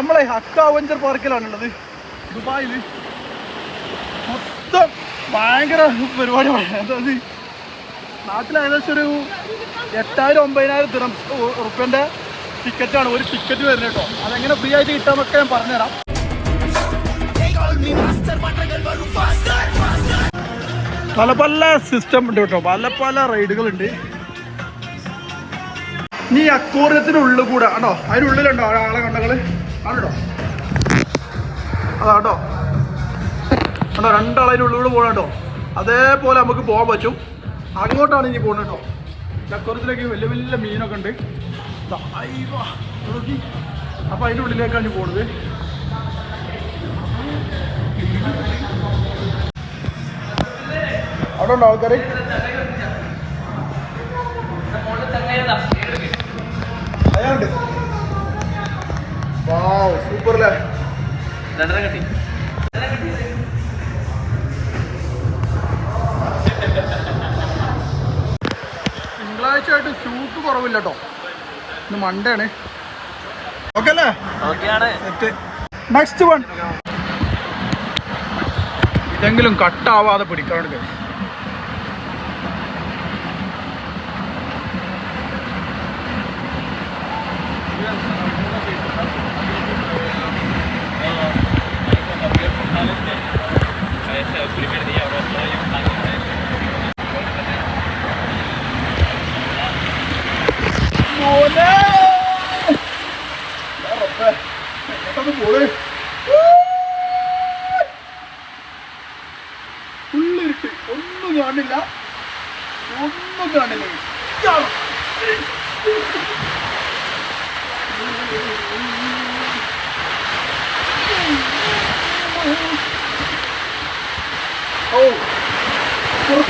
നമ്മളെ അക്കാവഞ്ചർ അവഞ്ചർ പാർക്കിലാണുള്ളത് ദുബായിൽ മൊത്തം ഭയങ്കര പരിപാടിയാണ്. അതായത് നാട്ടിൽ ഏകദേശം ഒരു എട്ടായിരം ഒമ്പതിനായിരം ദിനം ഉറുപ്പ്യന്റെ ടിക്കറ്റാണ് ഒരു ടിക്കറ്റ് വരുന്നത് കേട്ടോ. അതെങ്ങനെ ഫ്രീ ആയിട്ട് കിട്ടാമെന്നൊക്കെ ഞാൻ പറഞ്ഞുതരാം. പല പല സിസ്റ്റം ഉണ്ട് കേട്ടോ. പല പല റൈഡുകളുണ്ട് നീ അക്കൂറത്തിനുള്ളിൽ കൂടെ ആണോ? അതിനുള്ളിലുണ്ടോ? ആളെ കണ്ടകൾ അതാട്ടോ അതാ രണ്ടാൾ അതിനുള്ളിൽ പോകണം കേട്ടോ. അതേപോലെ നമുക്ക് പോകാൻ പറ്റും. അങ്ങോട്ടാണ് ഇനി പോകുന്നത് കേട്ടോ. ചക്കുറത്തിലേക്ക് വലിയ വലിയ മീനൊക്കെ ഉണ്ട്. നോക്കി. അപ്പൊ അതിന്റെ ഉള്ളിലേക്കാണ് ഇനി പോണത്. അവിടെ ഉണ്ടോ ആൾക്കാർ സൂപ്പർ അല്ലേ തിങ്കളാഴ്ച ആയിട്ട് ഷൂട്ട് കുറവില്ല കേട്ടോ ഇന്ന് മൺഡേ ആണ്. ഓക്കെ അല്ലേ? നെക്സ്റ്റ് വൺ ഇതെങ്കിലും കട്ടാവാതെ പിടിക്കാറുണ്ട് മോനെ ആ റബ്ബേ, എങ്ങോട്ടാണ് പോണേ?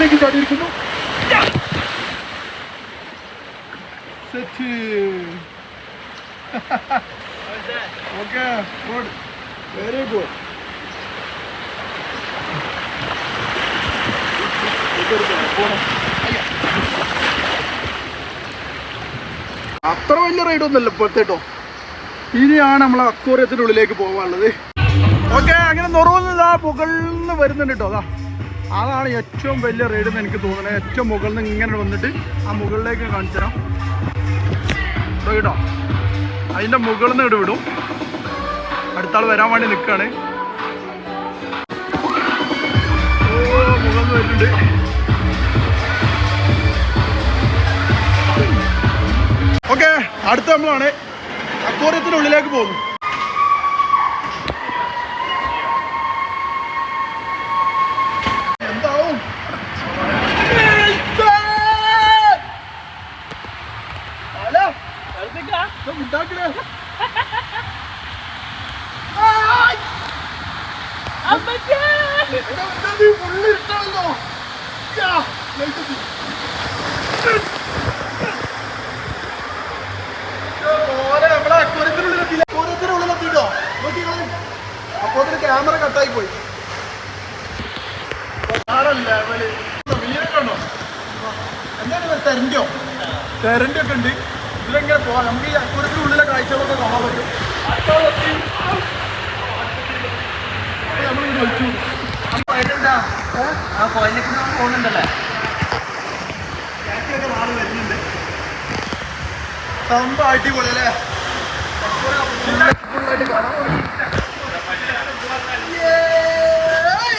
പുറത്തേക്ക് ചാടിയിരിക്കുന്നു. സെറ്റ് ഗുഡ് വെരി ഗുഡ് അത്ര വലിയ റൈഡ് ഒന്നുമല്ല ഇപ്പോഴത്തെ കേട്ടോ ഇനിയാണ് നമ്മൾ അക്വോറിയത്തിന്റെ ഉള്ളിലേക്ക് പോകാനുള്ളത്. ഓക്കെ അങ്ങനെ നിറവുന്നില്ല പുകളിൽ നിന്ന് വരുന്നുണ്ട് കേട്ടോ അതാ അതാണ് ഏറ്റവും വലിയ റൈഡ് എന്ന് എനിക്ക് തോന്നുന്നത്. ഏറ്റവും മുകളിൽ നിന്ന് ഇങ്ങനെ വന്നിട്ട് ആ മുകളിലേക്ക് കാണിച്ചു തരാം. കേട്ടോ അതിന്റെ മുകളിൽ നിന്ന് ഇടവിടും വിടും. അടുത്ത ആൾ വരാൻ വേണ്ടി നിൽക്കുകയാണ്. ഓ മുകളിൽ വരുന്നുണ്ട്. ഓക്കെ അടുത്ത നമ്മളാണ് അക്വോറിയത്തിന്റെ ഉള്ളിലേക്ക് പോകുന്നു. അപ്പൊ ക്യാമറ കട്ടായി പോയി. തെരണ്ടിയോ തെരണ്ടി ഒക്കെ ഉണ്ട്. ഇതിലെങ്ങനെ പോവാം? നമുക്ക് ഈ അക്കൂരത്തിന് കാഴ്ചകളൊക്കെ കാണാൻ പറ്റും. നമ്മളിങ്ങനെ വലിച്ചു പോകുന്നുണ്ടല്ലേ? ബാക്കിലൊക്കെ നാളെ വരുന്നുണ്ട്. സംഭവം അടിപൊളി അല്ലേ ഫുള്ളായിട്ട് കാണാം Yay!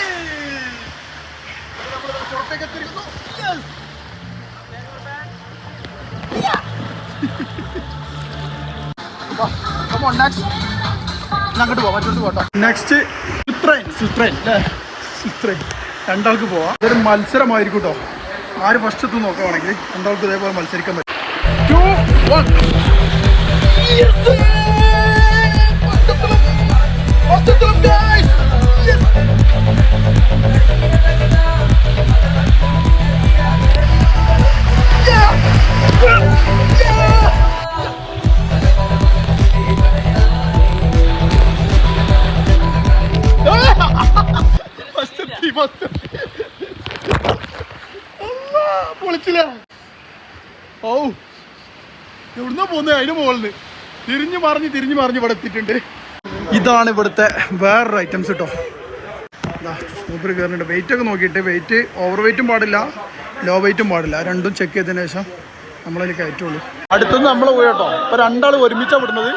നമ്മളിതാ പുറത്തേക്ക് എത്തിയിരിക്കുന്നു നെക്സ്റ്റ് സിത്രൈൻ സിത്രൈൻ അല്ലേ രണ്ടാൾക്ക് പോവാം. ഇതൊരു മത്സരമായിരിക്കും കേട്ടോ ആര് ഫസ്റ്റ് എത്തും നോക്കുകയാണെങ്കിൽ രണ്ടാൾക്ക് ഇതേപോലെ മത്സരിക്കാൻ പറ്റും. Two, one. Yes, ഫസ്റ്റത്തിലും, ഫസ്റ്റ് പൊളിച്ചില്ല? ഓ എവിടുന്ന പോകുന്നത് അതിന് മുകളിൽ തിരിഞ്ഞു മറിഞ്ഞ് തിരിഞ്ഞു മറിഞ്ഞ് ഇവിടെ എത്തിയിട്ടുണ്ട്. ഇതാണ് ഇവിടുത്തെ വേറൊരു ഐറ്റംസ് കേട്ടോ മൂപ്പര് കയറുന്നുണ്ട് വെയിറ്റ് ഒക്കെ നോക്കിയിട്ട്. വെയിറ്റ് ഓവർ വെയിറ്റും പാടില്ല. ലോ വെയിറ്റും പാടില്ല. രണ്ടും ചെക്ക് ചെയ്തതിന് ശേഷം നമ്മളതിൽ കയറ്റുള്ളൂ. അടുത്തുനിന്ന് നമ്മൾ പോയി കേട്ടോ. ഇപ്പൊ രണ്ടാൾ ഒരുമിച്ചാണ് വിടുന്നത്.